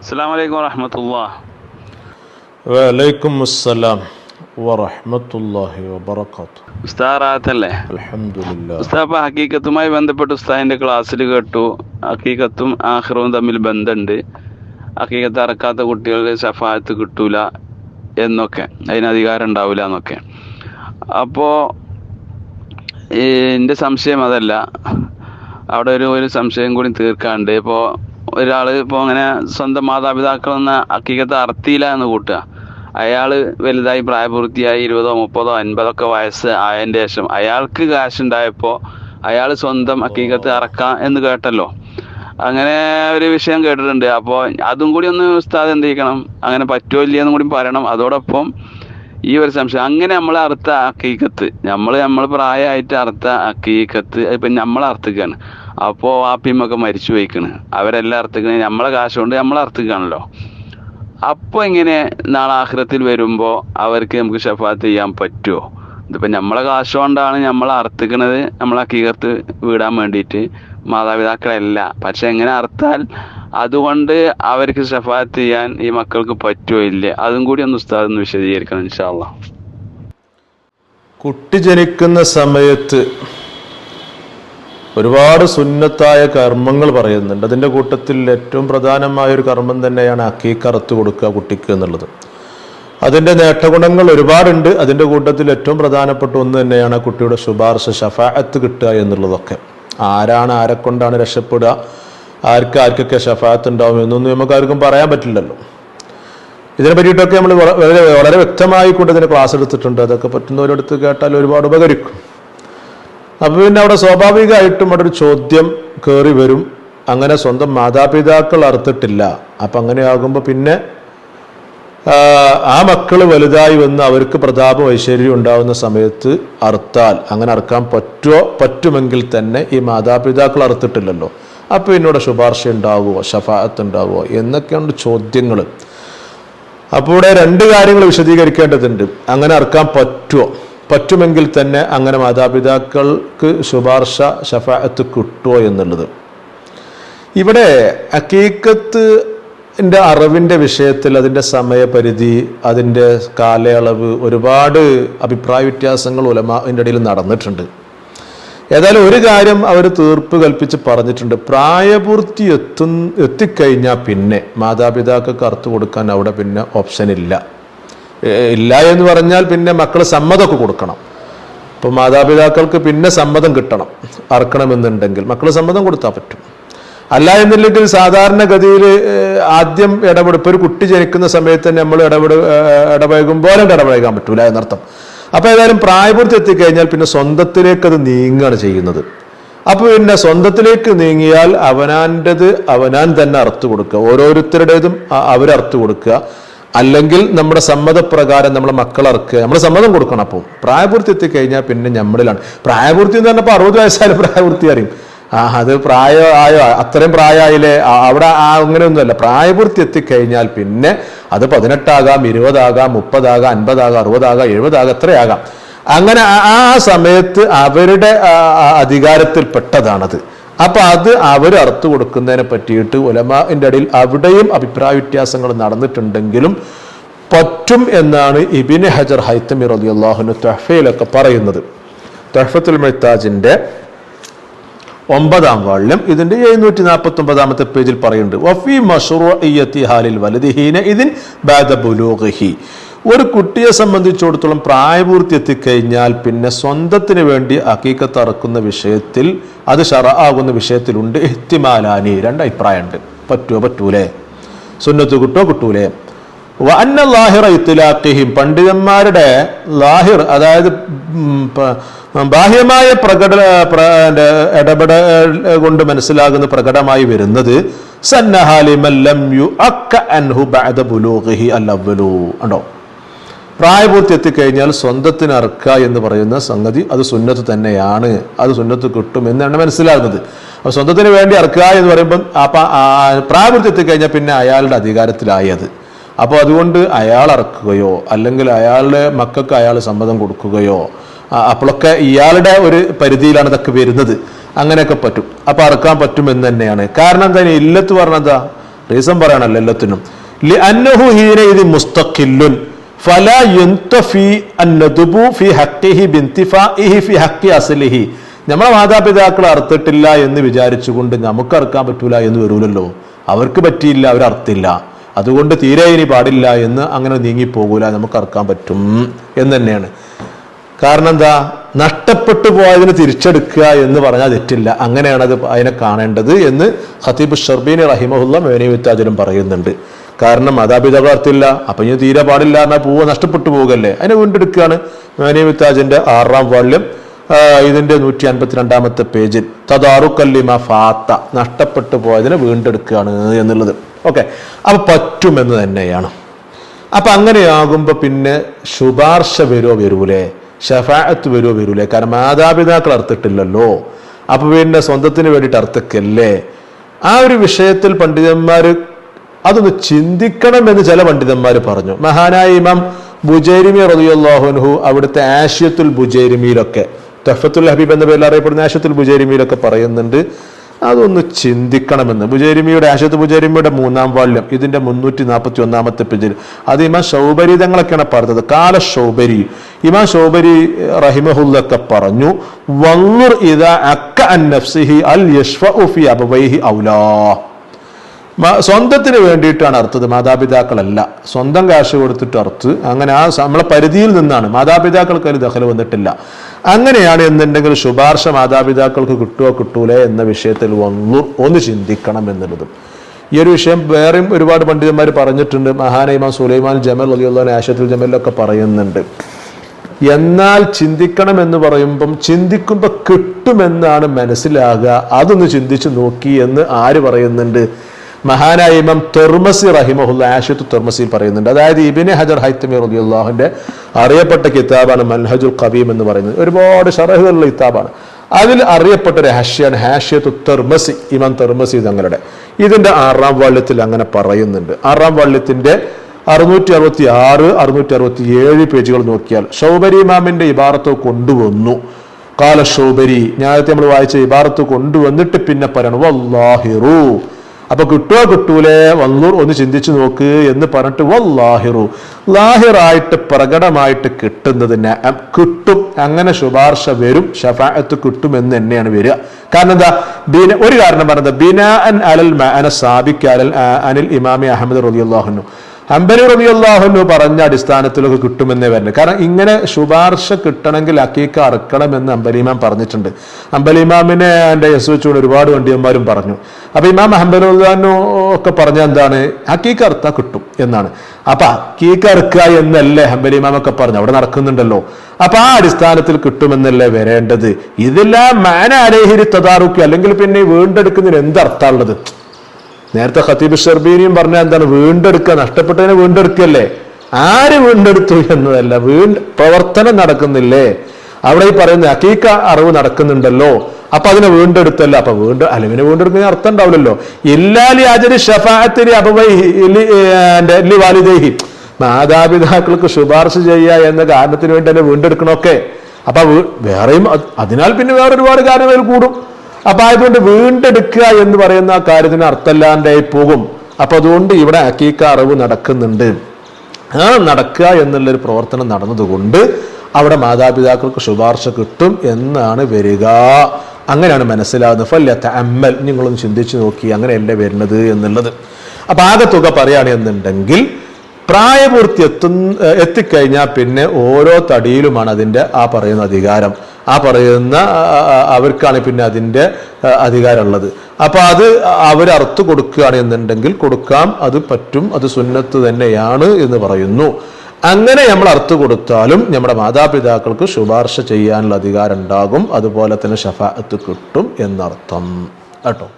അസ്സാം വലൈക്കും വറഹമത്തുള്ള. വലൈക്കും അസ്സലാം ഉസ്താറാത്തല്ലേ അൽഹംദുലില്ലാ ഇപ്പൊ ഹക്കീക്കത്തുമായി ബന്ധപ്പെട്ട് ഉസ്താദിന്റെ ക്ലാസ്സിൽ കേട്ടു. ഹക്കീക്കത്തും ആഹ്റവും തമ്മിൽ ബന്ധമുണ്ട് ഹക്കീക്കത്ത് അറക്കാത്ത കുട്ടികളുടെ സഫായത്ത് കിട്ടൂല എന്നൊക്കെ അതിന് അധികാരം ഉണ്ടാവില്ല എന്നൊക്കെ. അപ്പോ എന്റെ എന്റെ സംശയം അതല്ല. അവിടെ ഒരു ഒരു സംശയം കൂടി തീർക്കാണ്ട്. ഇപ്പോൾ ഒരാൾ ഇപ്പോൾ അങ്ങനെ സ്വന്തം മാതാപിതാക്കൾ എന്ന ഹക്കീക്കത്ത് അർത്തിയില്ല എന്ന് കൂട്ടുക. അയാൾ വലുതായി പ്രായപൂർത്തിയായി ഇരുപതോ മുപ്പതോ അൻപതൊക്കെ വയസ്സ് ആയതിന്റെ ശേഷം അയാൾക്ക് കാശുണ്ടായപ്പോൾ അയാൾ സ്വന്തം അക്കീകത്ത് അറക്കാം എന്ന് കേട്ടല്ലോ. അങ്ങനെ ഒരു വിഷയം കേട്ടിട്ടുണ്ട്. അപ്പോൾ അതും കൂടി ഒന്ന് ഉസ്താദ് എന്ത് ചെയ്യണം അങ്ങനെ പറ്റുമോ ഇല്ലയെന്നും കൂടി പറയണം. അതോടൊപ്പം ഈ ഒരു സംശയം. അങ്ങനെ നമ്മൾ അറുത്ത അക്കീക്കത്ത്. നമ്മൾ നമ്മൾ പ്രായമായിട്ട് അറുത്ത അക്കീക്കത്ത് ഇപ്പം നമ്മൾ അറുത്തുകയാണ് അപ്പോൾ വാപ്പിമ്മൊക്കെ മരിച്ചു പോയിക്കണ്. അവരെല്ലാം അർത്ഥിക്കണ നമ്മളെ കാശ് കൊണ്ട് നമ്മൾ അർത്ഥിക്കാണല്ലോ. അപ്പോൾ ഇങ്ങനെ നാളെ ആഹ്രത്തിൽ വരുമ്പോൾ അവർക്ക് നമുക്ക് ഷഫാത്ത് ചെയ്യാൻ പറ്റുമോ ഇതിപ്പോൾ നമ്മളെ കാശ് കൊണ്ടാണ് നമ്മൾ അർത്ഥിക്കണത് നമ്മളെ കീകർത്ത് വീടാൻ വേണ്ടിയിട്ട് മാതാപിതാക്കളല്ല. പക്ഷെ എങ്ങനെ അർത്ഥാൽ അതുകൊണ്ട് അവർക്ക് ഷഫാത്ത് ചെയ്യാൻ ഈ മക്കൾക്ക് പറ്റുമോ ഇല്ലേ? അതും കൂടി ഒന്ന് ഉസ്താദ് ഒന്ന് വിശദീകരിക്കണം ഇൻഷാല്ല കുട്ടി ജനിക്കുന്ന സമയത്ത് ഒരുപാട് സുന്നത്തായ കർമ്മങ്ങൾ പറയുന്നുണ്ട്. അതിന്റെ കൂട്ടത്തിൽ ഏറ്റവും പ്രധാനമായ ഒരു കർമ്മം തന്നെയാണ് അക്കീക്കറുത്ത് കൊടുക്കുക കുട്ടിക്ക് എന്നുള്ളത്. അതിന്റെ നേട്ടഗുണങ്ങൾ ഒരുപാടുണ്ട്. അതിന്റെ കൂട്ടത്തിൽ ഏറ്റവും പ്രധാനപ്പെട്ട ഒന്ന് തന്നെയാണ് കുട്ടിയുടെ ശുപാർശ ഷഫാഅത്ത് കിട്ടുക എന്നുള്ളതൊക്കെ. ആരാണ് ആരെ കൊണ്ടാണ് രക്ഷപ്പെടുക? ആർക്ക് ആർക്കൊക്കെ ഷഫാഅത്ത് ഉണ്ടാവും എന്നൊന്നും നമുക്ക് ആർക്കും പറയാൻ പറ്റില്ലല്ലോ. ഇതിനെ പറ്റിയിട്ടൊക്കെ നമ്മൾ വളരെ വളരെ വ്യക്തമായി കൊണ്ട് ഇതിന് ക്ലാസ് എടുത്തിട്ടുണ്ട്. അതൊക്കെ പറ്റുന്നവരെടുത്ത് കേട്ടാൽ ഒരുപാട് ഉപകരിക്കും. അപ്പൊ പിന്നെ അവിടെ സ്വാഭാവികമായിട്ടും അവിടെ ഒരു ചോദ്യം കയറി വരും. അങ്ങനെ സ്വന്തം മാതാപിതാക്കൾ അറുത്തിട്ടില്ല. അപ്പൊ അങ്ങനെയാകുമ്പോൾ പിന്നെ ആ, മക്കൾ വലുതായി വന്ന് അവർക്ക് പ്രതാപം ഐശ്വര്യം ഉണ്ടാവുന്ന സമയത്ത് അറുത്താൽ അങ്ങനെ അറുക്കാൻ പറ്റുമോ പറ്റുമെങ്കിൽ തന്നെ ഈ മാതാപിതാക്കൾ അറുത്തിട്ടില്ലല്ലോ. അപ്പൊ എന്നോട് ശുപാർശ ഉണ്ടാവുമോ ഷഫാഅത്ത് ഉണ്ടാവുമോ എന്നൊക്കെയാണ് ചോദ്യങ്ങൾ അപ്പോൾ ഇവിടെ രണ്ട് കാര്യങ്ങൾ വിശദീകരിക്കേണ്ടതുണ്ട്. അങ്ങനെ അർക്കാൻ പറ്റുമോ പറ്റുമെങ്കിൽ തന്നെ അങ്ങനെ മാതാപിതാക്കൾക്ക് ശുപാർശ ഷഫാഅത്ത് കിട്ടുമോ എന്നുള്ളത്. ഇവിടെ അക്കീക്കത്തിന്റെ അറിവിന്റെ വിഷയത്തിൽ അതിന്റെ സമയപരിധി അതിന്റെ കാലയളവ് ഒരുപാട് അഭിപ്രായ വ്യത്യാസങ്ങൾ ഉലമാന്റെ ഇടയിൽ നടന്നിട്ടുണ്ട്. ഏതായാലും ഒരു കാര്യം അവർ തീർപ്പ് കൽപ്പിച്ച് പറഞ്ഞിട്ടുണ്ട്. പ്രായപൂർത്തി എത്തും എത്തിക്കഴിഞ്ഞാൽ പിന്നെ മാതാപിതാക്കൾക്ക് അർത്ഥ കൊടുക്കാൻ അവിടെ പിന്നെ ഓപ്ഷൻ ഇല്ല. ഇല്ല എന്ന് പറഞ്ഞാൽ പിന്നെ മക്കൾ സമ്മതമൊക്കെ കൊടുക്കണം. അപ്പോൾ മാതാപിതാക്കൾക്ക് പിന്നെ സമ്മതം കിട്ടണം. അറക്കണമെന്നുണ്ടെങ്കിൽ മക്കൾ സമ്മതം കൊടുത്താൽ പറ്റും. അല്ല എന്നില്ലെങ്കിൽ സാധാരണഗതിയിൽ ആദ്യം ഇടപെടും ഇപ്പോൾ ഒരു കുട്ടി ജനിക്കുന്ന സമയത്ത് തന്നെ നമ്മൾ ഇടപെട ഇടപഴകുമ്പോൾ ഇടപഴകാൻ പറ്റൂല എന്നർത്ഥം. അപ്പോൾ ഏതായാലും പ്രായപൂർത്തി എത്തിക്കഴിഞ്ഞാൽ പിന്നെ സ്വന്തത്തിലേക്ക് അത് നീങ്ങുകയാണ് ചെയ്യുന്നത്. അപ്പോൾ പിന്നെ സ്വന്തത്തിലേക്ക് നീങ്ങിയാൽ അവനാന്റെത് അവനാൻ തന്നെ അറുത്തു കൊടുക്കുക. ഓരോരുത്തരുടേതും അ- അവരറുത്തു കൊടുക്കുക. അല്ലെങ്കിൽ നമ്മുടെ സമ്മതപ്രകാരം നമ്മളെ മക്കളർക്ക് നമ്മൾ സമ്മതം കൊടുക്കണം അപ്പോൾ പ്രായപൂർത്തി എത്തിക്കഴിഞ്ഞാൽ പിന്നെ നമ്മളിലാണ് പ്രായപൂർത്തി എന്ന് പറഞ്ഞപ്പോൾ അറുപത് വയസ്സായാലും പ്രായപൂർത്തി അറിയും. ആ അത് പ്രായമായോ അത്രയും പ്രായമായില്ലേ അവിടെ ആ അങ്ങനെയൊന്നുമല്ല. പ്രായപൂർത്തി എത്തിക്കഴിഞ്ഞാൽ പിന്നെ അത് പതിനെട്ടാകാം ഇരുപതാകാം മുപ്പതാകാം അൻപതാകാം അറുപതാകാം എഴുപതാകാം എത്രയാകാം. അങ്ങനെ ആ- സമയത്ത് അവരുടെ അധികാരത്തിൽപ്പെട്ടതാണത്. അപ്പൊ അത് അവർ അറുത്തു കൊടുക്കുന്നതിനെ പറ്റിയിട്ട് ഒലമാന്റെ ഇടയിൽ അവിടെയും അഭിപ്രായ വ്യത്യാസങ്ങൾ നടന്നിട്ടുണ്ടെങ്കിലും പറ്റും എന്നാണ് ഇബിന് ഹജർ ഹൈത്തമി റലി അള്ളാഹുന് തഹഫയിലൊക്കെ പറയുന്നത്. തഹഫത്തുൽ മെഹ്താജിന്റെ ഒമ്പതാം വാള്യം ഇതിന്റെ എഴുന്നൂറ്റി നാൽപ്പത്തി ഒമ്പതാമത്തെ പേജിൽ പറയുന്നുണ്ട്. വഫി മഷറൂഇയ്യത്തി ഹാലിൽ വലതിഹീന ഇതിൻ ബാദ ബുലൂഗഹി. ഒരു കുട്ടിയെ സംബന്ധിച്ചിടത്തോളം പ്രായപൂർത്തി എത്തിക്കഴിഞ്ഞാൽ പിന്നെ സ്വന്തത്തിന് വേണ്ടി അക്കീക്കത്ത് വിഷയത്തിൽ അത് ഷറ ആകുന്ന വിഷയത്തിലുണ്ട്. എഹ്തിമാലാനി രണ്ട് അഭിപ്രായമുണ്ട് പറ്റുമോ പറ്റൂലേ? സുന്നത്ത് കിട്ടോ കിട്ടൂലേ? വന്ന ലാഹിറ ഇത്തിലാഖിഹിം പണ്ഡിതന്മാരുടെ ലാഹിർ അതായത് ബാഹ്യമായ പ്രകട ഇടപെട കൊണ്ട് മനസ്സിലാകുന്ന പ്രകടമായി വരുന്നത് സന്നഹാലിമല്ലം യു അക്ക അൻഹു ബഅദ ബുലൂഗിഹി അല്ലവ്വലു ഉണ്ടോ പ്രായപൂർത്തി എത്തിക്കഴിഞ്ഞാൽ സ്വന്തത്തിന് അർക്ക എന്ന് പറയുന്ന സംഗതി അത് സുന്നത്ത് തന്നെയാണ്. അത് സുന്നത്ത് കിട്ടും എന്നാണ് മനസ്സിലാകുന്നത്. അപ്പൊ സ്വന്തത്തിന് വേണ്ടി അർക്ക എന്ന് പറയുമ്പോൾ പ്രായപൂർത്തി എത്തിക്കഴിഞ്ഞാൽ പിന്നെ അയാളുടെ അധികാരത്തിലായി അത് അപ്പോൾ അതുകൊണ്ട് അയാൾ അറക്കുകയോ അല്ലെങ്കിൽ അയാളുടെ മക്കൾക്ക് അയാൾ സമ്മതം കൊടുക്കുകയോ അപ്പോഴൊക്കെ ഇയാളുടെ ഒരു പരിധിയിലാണ് ഇതൊക്കെ വരുന്നത്. അങ്ങനെയൊക്കെ പറ്റും. അപ്പോൾ അറക്കാൻ പറ്റും എന്ന് തന്നെയാണ്. കാരണം എന്താ? ഇല്ലത്ത് പറഞ്ഞതാ റീസൺ പറയണല്ലോ എല്ലാത്തിനും. അന്നഹു ഹീന ഇത് മുസ്തഖില്ലുൻ. ഫലാ യുൻതഫി അന്നദുബു ഫി ഹഖ്ഖിഹി ബിൻതിഫാഇഹി ഫി ഹക്കി അസലിഹി. നമ്മളെ മാതാപിതാക്കൾ അർത്തിട്ടില്ല എന്ന് വിചാരിച്ചുകൊണ്ട് നമുക്ക് അർക്കാൻ പറ്റൂല എന്ന് വരൂലല്ലോ. അവർക്ക് പറ്റിയില്ല അവർ അർത്തില്ല അതുകൊണ്ട് തീരെ ഇനി പാടില്ല എന്ന് അങ്ങനെ നീങ്ങിപ്പോകൂല നമുക്ക് അർക്കാൻ പറ്റും എന്ന് തന്നെയാണ്. കാരണം എന്താ? നഷ്ടപ്പെട്ടു പോയതിന് തിരിച്ചെടുക്കുക എന്ന് പറഞ്ഞാൽ തെറ്റില്ല. അങ്ങനെയാണ് അത് അതിനെ കാണേണ്ടത് എന്ന് ഖത്തീബ് ഷർബീൻ റഹിമഹുല്ല മേനിവിത്താജലും പറയുന്നുണ്ട്. കാരണം മാതാപിതാക്കൾ അർത്ഥമില്ല. അപ്പൊ ഇനി തീരെ പാടില്ല എന്നാൽ പൂവ് നഷ്ടപ്പെട്ടു പോകല്ലേ? അതിനെ വീണ്ടെടുക്കുകയാണ് മേനിവിത്താജിന്റെ ആറാം വാള്യം ഇതിന്റെ നൂറ്റി അൻപത്തിരണ്ടാമത്തെ പേജിൽ തദാറുക്കല്ലിമ ഫാത്ത നഷ്ടപ്പെട്ടു പോയതിനെ വീണ്ടെടുക്കുകയാണ് എന്നുള്ളത്. ഓക്കെ. അപ്പൊ പറ്റുമെന്ന് തന്നെയാണ്. അപ്പൊ അങ്ങനെയാകുമ്പോ പിന്നെ ശുപാർശ വരുമോ വരൂലേ? ഷഫായത്ത് വരുമോ വരൂലേ? കാരണം മാതാപിതാക്കൾ അർത്ഥിട്ടില്ലല്ലോ അപ്പൊ പിന്നെ സ്വന്തത്തിന് വേണ്ടിയിട്ട് അർത്ഥക്കല്ലേ? ആ ഒരു വിഷയത്തിൽ പണ്ഡിതന്മാര് അതൊന്ന് ചിന്തിക്കണം എന്ന് ചില പണ്ഡിതന്മാർ പറഞ്ഞു. മഹാനായ ഇമാം ബുജൈരിമി റളിയല്ലാഹുൻഹു അവിടുത്തെ ആഷ്യത്തുൽ ബുജൈരിമിയിലൊക്കെ തഫത്തുൽ ഹബീബ് എന്ന പേരിൽ അറിയപ്പെടുന്ന ആഷ്യത്തുൽ ബുജൈരിമിയിലൊക്കെ പറയുന്നുണ്ട്. അതൊന്ന് ചിന്തിക്കണമെന്ന്. ബുജൈരിമിയുടെ ആശത്ത് ബുജൈരിമിയുടെ മൂന്നാം വാല്യം ഇതിന്റെ മുന്നൂറ്റി നാൽപ്പത്തി ഒന്നാമത്തെ പേജിൽ. അത് ഇമാം ഷൗബരി തങ്ങളൊക്കെയാണ് പറഞ്ഞത്. കാല ശൗബരി. ഇമാം ശൗബരി റഹിമഹുല്ലൊക്കെ പറഞ്ഞു വങ്ങുർ ഇത അക്ക അൻ നഫ്സിഹി അൽ യഷ്ഫി അബൈഹി അബവൈഹി ഔലാ. സ്വന്തത്തിന് വേണ്ടിയിട്ടാണ് അർത്ഥത് മാതാപിതാക്കളല്ല. സ്വന്തം കാശ് കൊടുത്തിട്ട് അർത്ത് അങ്ങനെ ആ നമ്മളെ പരിധിയിൽ നിന്നാണ്. മാതാപിതാക്കൾക്ക് അതിൽ ദഖൽ വന്നിട്ടില്ല. അങ്ങനെയാണ് എന്നുണ്ടെങ്കിൽ ശുപാർശ മാതാപിതാക്കൾക്ക് കിട്ടുമോ കിട്ടൂലേ എന്ന വിഷയത്തിൽ ഒന്ന് ഒന്ന് ചിന്തിക്കണം എന്നുള്ളതും. ഈ ഒരു വിഷയം വേറെയും ഒരുപാട് പണ്ഡിതന്മാർ പറഞ്ഞിട്ടുണ്ട്. മഹാനൈമാൻ സുലൈമാൻ ജമൽ അലിയുള്ള ആശത്തിൽ ജമലിലൊക്കെ പറയുന്നുണ്ട്. എന്നാൽ ചിന്തിക്കണം എന്ന് പറയുമ്പം ചിന്തിക്കുമ്പോൾ കിട്ടുമെന്നാണ് മനസ്സിലാകുക. അതൊന്ന് ചിന്തിച്ചു നോക്കി എന്ന് ആര് പറയുന്നുണ്ട്? മഹാനായ ഇമാം തെർമസി റഹിമഹുല്ല ആഷത്ത് തെർമസിയിൽ പറയുന്നുണ്ട്. അതായത് ഇബിനെ ഹജർ ഹൈത്തമി റബിയുള്ളാഹുന്റെ അറിയപ്പെട്ട കിതാബാണ് മൻഹജുൽ കബീം എന്ന് പറയുന്നത്. ഒരുപാട് ഷറഹുകളുള്ള കിതാബാണ്. അതിൽ അറിയപ്പെട്ട ഒരു ഹാഷ്യാണ് ഹാഷ്യത്ത് തെർമസി ഇമാം തെർമസി തങ്ങളുടെ. ഇതിന്റെ ആറാം വള്ളത്തിൽ അങ്ങനെ പറയുന്നുണ്ട്. ആറാം വള്ളത്തിന്റെ അറുന്നൂറ്റി അറുപത്തി ആറ് അറുന്നൂറ്റി അറുപത്തി ഏഴ് പേജുകൾ നോക്കിയാൽ ഷൗബരി ഇമാമിന്റെ ഇബാറത്ത് കൊണ്ടുവന്നു. കാല ഷൗബരി ഞാനത്തെ നമ്മൾ വായിച്ച ഇബാറത്ത് കൊണ്ടുവന്നിട്ട് പിന്നെ പറയണം വല്ലാഹിറു. അപ്പൊ കിട്ടുക കിട്ടൂലേ? വല്ലൂർ ഒന്ന് ചിന്തിച്ചു നോക്ക് എന്ന് പറഞ്ഞിട്ട് വല്ലാഹിറു. ലാഹിറായിട്ട് പ്രകടമായിട്ട് കിട്ടുന്നത് നഅം, കിട്ടും. അങ്ങനെ ശുപാർശ വരും. ഷഫായത്ത് കിട്ടും എന്ന് തന്നെയാണ് വരിക. കാരണം എന്താ? ബിന ഒരു കാരണം പറഞ്ഞത്. ബിനാ അൻ അലൽ സാബിക്ക് അലൽ അനിൽ ഇമാമി അഹമ്മദ് റളിയല്ലാഹു ഹംബലി റബിയുള്ളാഹുലു പറഞ്ഞ അടിസ്ഥാനത്തിലൊക്കെ കിട്ടുമെന്നേ വരുന്നത് കാരണം ഇങ്ങനെ ശുപാർശ കിട്ടണമെങ്കിൽ അക്കീക്ക അറക്കണമെന്ന് അമ്പലിമാം പറഞ്ഞിട്ടുണ്ട്. അമ്പലിമാമിനെ എന്റെ യെസ് വെച്ചുകൊണ്ട് ഒരുപാട് വണ്ടിയന്മാരും പറഞ്ഞു. അപ്പൊ ഇമാം അഹമ്മദുല്ലാനു ഒക്കെ പറഞ്ഞ എന്താണ്? അക്കീക്ക അറുത്താ കിട്ടും എന്നാണ്. അപ്പൊ അക്കീക്ക അറുക്കുക എന്നല്ലേ ഹംബലിമാമൊക്കെ പറഞ്ഞു. അവിടെ നടക്കുന്നുണ്ടല്ലോ. അപ്പൊ ആ അടിസ്ഥാനത്തിൽ കിട്ടുമെന്നല്ലേ വരേണ്ടത്? ഇതെല്ലാം മാന അലേഹിരി തദാറുക്കി അല്ലെങ്കിൽ പിന്നെ വീണ്ടെടുക്കുന്നതിന് എന്തർത്ഥമുള്ളത് നേരത്തെ ഖത്തീബ് ഷർബീനിയും പറഞ്ഞ എന്താണ്? വീണ്ടെടുക്കുക. നഷ്ടപ്പെട്ടതിനെ വീണ്ടെടുക്കല്ലേ? ആര് വീണ്ടെടുത്തു എന്നതല്ല. വീ പ്രവർത്തനം നടക്കുന്നില്ലേ? അവിടെ ഈ പറയുന്ന അക്കീക്ക അറിവ് നടക്കുന്നുണ്ടല്ലോ. അപ്പൊ അതിനെ വീണ്ടെടുത്തല്ല. അപ്പൊ വീണ്ടും അലിവിനെ വീണ്ടെടുക്കുന്ന അർത്ഥം ഉണ്ടാവില്ലല്ലോ. ഇല്ലാലി ആചരി ഷഫാത്തിരി അപവൈലി വാലിദേഹി. മാതാപിതാക്കൾക്ക് ശുപാർശ ചെയ്യുക എന്ന കാരണത്തിന് വേണ്ടി തന്നെ വീണ്ടെടുക്കണമൊക്കെ. അപ്പൊ വേറെയും അതിനാൽ പിന്നെ വേറെ ഒരുപാട് കാര്യങ്ങൾ കൂടും. അപ്പൊ ആയതുകൊണ്ട് വീണ്ടെടുക്കുക എന്ന് പറയുന്ന ആ കാര്യത്തിന് അർത്ഥമില്ലാണ്ടായി പോകും. അപ്പൊ അതുകൊണ്ട് ഇവിടെ അക്കീക്ക അറിവ് നടക്കുന്നുണ്ട്. ആ നടക്കുക എന്നുള്ളൊരു പ്രവർത്തനം നടന്നതുകൊണ്ട് അവിടെ മാതാപിതാക്കൾക്ക് ശുപാർശ കിട്ടും എന്നാണ് വരിക. അങ്ങനെയാണ് മനസ്സിലാകുന്നത് ഫല്യത്ത അമ്മൽ നിങ്ങളൊന്ന് ചിന്തിച്ചു നോക്കി അങ്ങനെയല്ലേ വരുന്നത് എന്നുള്ളത്. അപ്പൊ ആകെ തുക പറയുകയാണെന്നുണ്ടെങ്കിൽ പ്രായപൂർത്തി എത്തുന്ന എത്തിക്കഴിഞ്ഞാൽ പിന്നെ ഓരോ തടിയിലുമാണ് അതിന്റെ ആ പറയുന്ന അധികാരം. ആ പറയുന്ന അവർക്കാണ് പിന്നെ അതിന്റെ അധികാരമുള്ളത്. അപ്പോൾ അത് അവർ അറുത്ത് കൊടുക്കുകയാണ് എന്നുണ്ടെങ്കിൽ കൊടുക്കാം അത് പറ്റും അത് സുന്നത്ത് തന്നെയാണ് എന്ന് പറയുന്നു. അങ്ങനെ നമ്മൾ അർത്ഥ കൊടുത്താലും നമ്മുടെ മാതാപിതാക്കൾക്ക് ശുപാർശ ചെയ്യാനുള്ള അധികാരം ഉണ്ടാകും. അതുപോലെ തന്നെ ഷഫാത്ത് കിട്ടും എന്നർത്ഥം. കേട്ടോ?